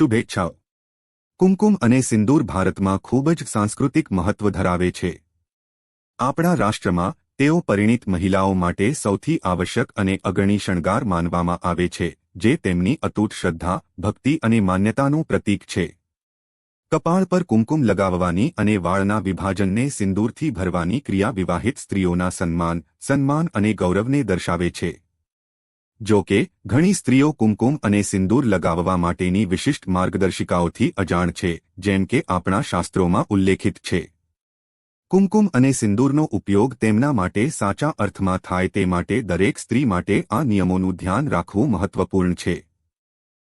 શુભેચ્છાઓ. કુમકુમ અને સિંદૂર ભારતમાં ખૂબ જ સાંસ્કૃતિક મહત્વ ધરાવે છે. આપણા રાષ્ટ્રમાં તેઓ પરિણીત મહિલાઓ માટે સૌથી આવશ્યક અને અગણી શણગાર માનવામાં આવે છે, જે તેમની અતૂટ શ્રદ્ધા, ભક્તિ અને માન્યતાનું પ્રતીક છે. કપાળ પર કુમકુમ લગાવવાની અને વાળના વિભાજનને સિંદૂરથી ભરવાની ક્રિયા વિવાહિત સ્ત્રીઓના સન્માન સન્માન અને ગૌરવને દર્શાવે છે. જો કે, ઘણી સ્ત્રીઓ કુમકુમ અને સિંદૂર લગાવવા માટેની વિશિષ્ટ માર્ગદર્શિકાઓથી અજાણ છે, જેમ કે આપણા શાસ્ત્રોમાં ઉલ્લેખિત છે. કુમકુમ અને સિંદૂરનો ઉપયોગ તેમના માટે સાચા અર્થમાં થાય તે માટે દરેક સ્ત્રી માટે આ નિયમોનું ધ્યાન રાખવું મહત્વપૂર્ણ છે.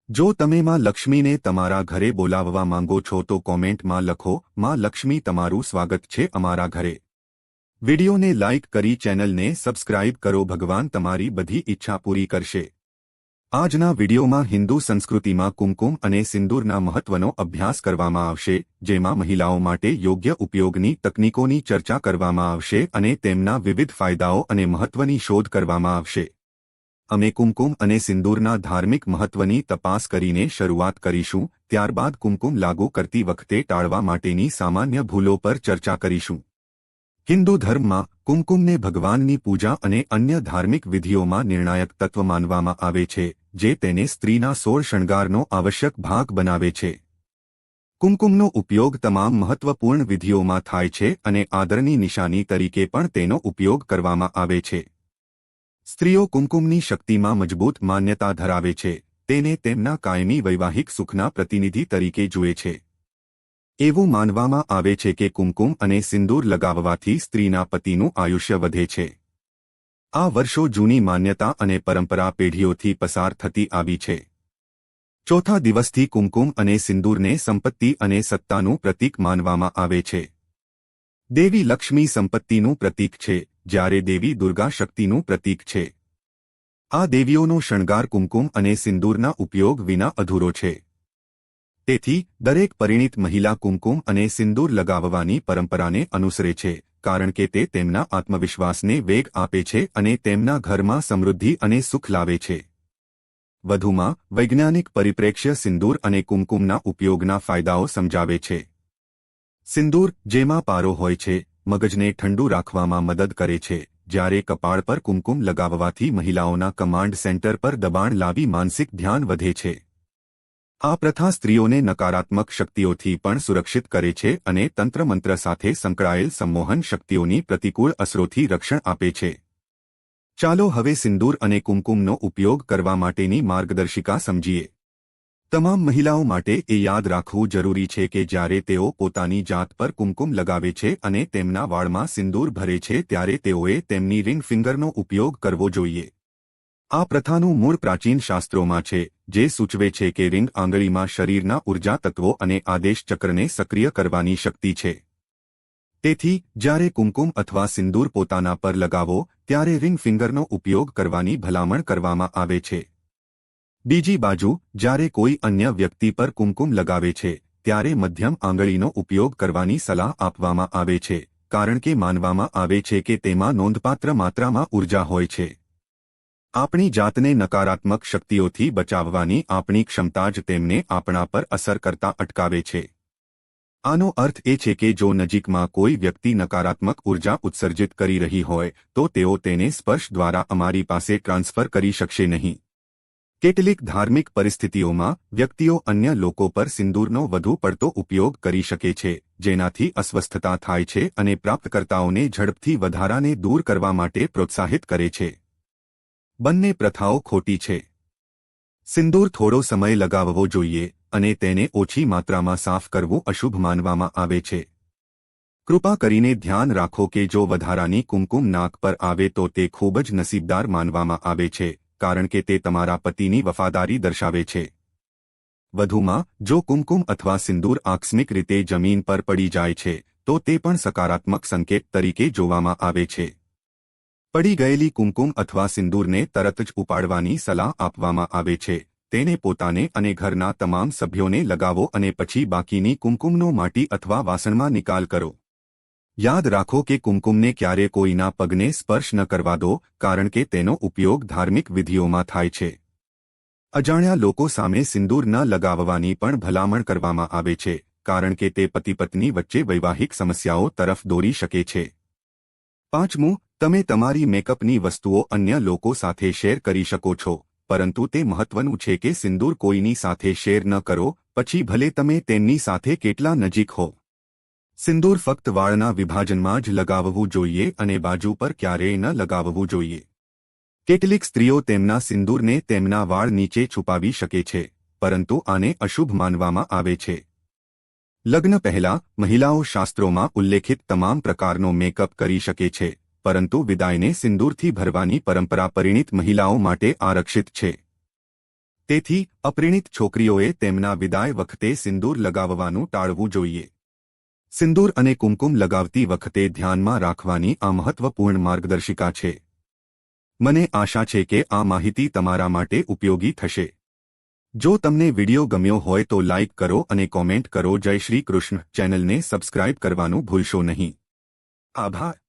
જો તમે માં લક્ષ્મીને તમારા ઘરે બોલાવવા માંગો છો તો કોમેન્ટમાં લખો, માં લક્ષ્મી, તમારું સ્વાગત છે અમારા ઘરે. વિડિયોને લાઇક કરી ચેનલને સબસ્ક્રાઇબ કરો. ભગવાન તમારી બધી ઈચ્છા પૂરી કરશે. આજના વિડિયોમાં હિન્દુ સંસ્કૃતિમાં કુમકુમ અને સિંદૂરના મહત્વનો અભ્યાસ કરવામાં આવશે, જેમાં મહિલાઓ માટે યોગ્ય ઉપયોગની તકનીકોની ચર્ચા કરવામાં આવશે અને તેમના વિવિધ ફાયદાઓ અને મહત્વની શોધ કરવામાં આવશે. અમે કુમકુમ અને સિંદૂરના ધાર્મિક મહત્વની તપાસ કરીને શરૂઆત કરીશું, ત્યારબાદ કુમકુમ લાગુ કરતી વખતે ટાળવા માટેની સામાન્ય ભૂલો પર ચર્ચા કરીશું. હિન્દુ ધર્મમાં કુમકુમને ભગવાનની પૂજા અને અન્ય ધાર્મિક વિધિઓમાં નિર્ણાયક તત્વ માનવામાં આવે છે, જે તેને સ્ત્રીના સોળ શણગારનો આવશ્યક ભાગ બનાવે છે. કુમકુમનો ઉપયોગ તમામ મહત્વપૂર્ણ વિધિઓમાં થાય છે અને આદરની નિશાની તરીકે પણ તેનો ઉપયોગ કરવામાં આવે છે. સ્ત્રીઓ કુમકુમની શક્તિમાં મજબૂત માન્યતા ધરાવે છે, તેને તેમના કાયમી વૈવાહિક સુખના પ્રતિનિધિ તરીકે જુએ છે. એવું માનવામાં આવે છે કે કુમકુમ અને સિંદૂર લગાવવાથી સ્ત્રીના પતિનું આયુષ્ય વધે છે. આ વર્ષો જૂની માન્યતા અને પરંપરા પેઢીઓથી પસાર થતી આવી છે. ચોથા દિવસથી કુમકુમ અને સિંદૂરને સંપત્તિ અને સત્તાનું પ્રતીક માનવામાં આવે છે. દેવી લક્ષ્મી સંપત્તિનું પ્રતીક છે, જ્યારે દેવી દુર્ગા શક્તિનું પ્રતીક છે. આ દેવીઓનો શણગાર કુમકુમ અને સિંદૂરના ઉપયોગ વિના અધૂરો છે. તેથી દરેક પરિણીત મહિલા કુમકુમ અને સિંદૂર લગાવવાની પરંપરાને અનુસરે છે, કારણ કે તે તેમના આત્મવિશ્વાસને વેગ આપે છે અને તેમના ઘરમાં સમૃદ્ધિ અને સુખ લાવે છે. વધુમાં, વૈજ્ઞાનિક પરિપ્રેક્ષ્ય સિંદૂર અને કુમકુમના ઉપયોગના ફાયદાઓ સમજાવે છે. સિંદૂર, જેમાં પારો હોય છે, મગજને ઠંડુ રાખવામાં મદદ કરે છે, જ્યારે કપાળ પર કુમકુમ લગાવવાથી મહિલાઓના કમાન્ડ સેન્ટર પર દબાણ લાવી માનસિક ધ્યાન વધે છે. આ પ્રથા સ્ત્રીઓને નકારાત્મક શક્તિઓથી પણ સુરક્ષિત કરે છે અને તંત્રમંત્ર સાથે સંકળાયેલ સંમોહન શક્તિઓની પ્રતિકૂળ અસરોથી રક્ષણ આપે છે. ચાલો હવે સિંદૂર અને કુમકુમનો ઉપયોગ કરવા માટેની માર્ગદર્શિકા સમજીએ. તમામ મહિલાઓ માટે એ યાદ રાખવું જરૂરી છે કે જ્યારે તેઓ પોતાની જાત પર કુમકુમ લગાવે છે અને તેમના વાળમાં સિંદૂર ભરે છે ત્યારે તેઓએ તેમની રિંગ ફિંગરનો ઉપયોગ કરવો જોઈએ. આ પ્રથાનું મૂળ પ્રાચીન શાસ્ત્રોમાં છે. જે સૂચવે છે કે રિંગ આંગળીમાં શરીરના ઊર્જા તત્વો અને આદેશ ચક્રને સક્રિય કરવાની શક્તિ છે. તેથી, જ્યારે કુમકુમ અથવા સિંદૂર પોતાના પર લગાવો, ત્યારે રિંગ ફિંગરનો ઉપયોગ કરવાની ભલામણ કરવામાં આવે છે. બીજી બાજુ, જ્યારે કોઈ અન્ય વ્યક્તિ પર કુમકુમ લગાવે છે, ત્યારે મધ્યમ આંગળીનો ઉપયોગ કરવાની સલાહ આપવામાં આવે છે, કારણ કે માનવામાં આવે છે કે તેમાં નોંધપાત્ર માત્રામાં ઊર્જા હોય છે. આપણી જાતને નકારાત્મક શક્તિઓથી બચાવવાની આપણી ક્ષમતા જ તેમને આપણા પર અસર કરતા અટકાવે છે. આનો અર્થ એ છે કે જો નજીકમાં કોઈ વ્યક્તિ નકારાત્મક ઊર્જા ઉત્સર્જિત કરી રહી હોય, તો તેઓ તેને સ્પર્શ દ્વારા અમારી પાસે ટ્રાન્સફર કરી શકશે નહીં. કેટલીક ધાર્મિક પરિસ્થિતિઓમાં, વ્યક્તિઓ અન્ય લોકો પર સિંદૂરનો વધુ પડતો ઉપયોગ કરી શકે છે, જેનાથી અસ્વસ્થતા થાય છે અને પ્રાપ્તકર્તાઓને ઝડપથી વધારાને દૂર કરવા માટે પ્રોત્સાહિત કરે છે. બંને પ્રથાઓ ખોટી છે. સિંદૂર થોડો સમય લગાવવો જોઈએ અને તેને ઓછી માત્રામાં સાફ કરવું અશુભ માનવામાં આવે છે. કૃપા કરીને ધ્યાન રાખો કે જો વધારાની કુમકુમ નાક પર આવે તો તે ખૂબ જ નસીબદાર માનવામાં આવે છે, કારણ કે તે તમારા પતિની વફાદારી દર્શાવે છે. વધુમાં, જો કુમકુમ અથવા સિંદૂર આકસ્મિક રીતે જમીન પર પડી જાય છે, તો તે પણ સકારાત્મક સંકેત તરીકે જોવામાં આવે છે. પડી ગયેલી કુમકુમ અથવા સિંદૂરને તરત જ ઉપાડવાની સલાહ આપવામાં આવે છે. તેને પોતાને અને ઘરના તમામ સભ્યોને લગાવો અને પછી બાકીની કુમકુમનો માટી અથવા વાસણમાં નિકાલ કરો. યાદ રાખો કે કુમકુમને ક્યારે કોઈના પગને સ્પર્શ ન કરવા દો, કારણ કે તેનો ઉપયોગ ધાર્મિક વિધિઓમાં થાય છે. અજાણ્યા લોકો સામે સિંદૂર ન લગાવવાની પણ ભલામણ કરવામાં આવે છે, કારણ કે તે પતિ પત્ની વચ્ચે વૈવાહિક સમસ્યાઓ તરફ દોરી શકે છે. પાંચમું તમે તમારી મેકઅપની વસ્તુઓ અન્ય લોકો સાથે શેર કરી શકો છો, પરંતુ તે મહત્વનું છે કે સિંદૂર કોઈની સાથે શેર ન કરો, પછી ભલે તમે તેમની સાથે કેટલા નજીક હો. સિંદૂર ફક્ત વાળના વિભાજનમાં જ લગાવવું જોઈએ અને બાજુ પર ક્યારેય ન લગાવવું જોઈએ. કેટલીક સ્ત્રીઓ તેમના સિંદૂરને તેમના વાળ નીચે છુપાવી શકે છે, પરંતુ આને અશુભ માનવામાં આવે છે. લગ્ન પહેલા મહિલાઓ શાસ્ત્રોમાં ઉલ્લેખિત તમામ પ્રકારનો મેકઅપ કરી શકે છે પરંતુ વિદાયને સિંદૂરથી ભરવાની પરંપરા પરિણીત મહિલાઓ માટે આરક્ષિત છે. તેથી, અપરિણીત છોકરીઓએ તેમના વિદાય વખતે સિંદૂર લગાવવાનું ટાળવું જોઈએ. સિંદૂર અને કુમકુમ લગાવતી વખતે ધ્યાનમાં રાખવાની આ મહત્વપૂર્ણ માર્ગદર્શિકા છે. મને આશા છે કે આ માહિતી તમારા માટે ઉપયોગી થશે. જો તમને વિડિયો ગમ્યો હોય તો લાઇક કરો અને કોમેન્ટ કરો. જય શ્રી કૃષ્ણ. ચેનલને સબસ્ક્રાઇબ કરવાનું ભૂલશો નહીં. આભાર.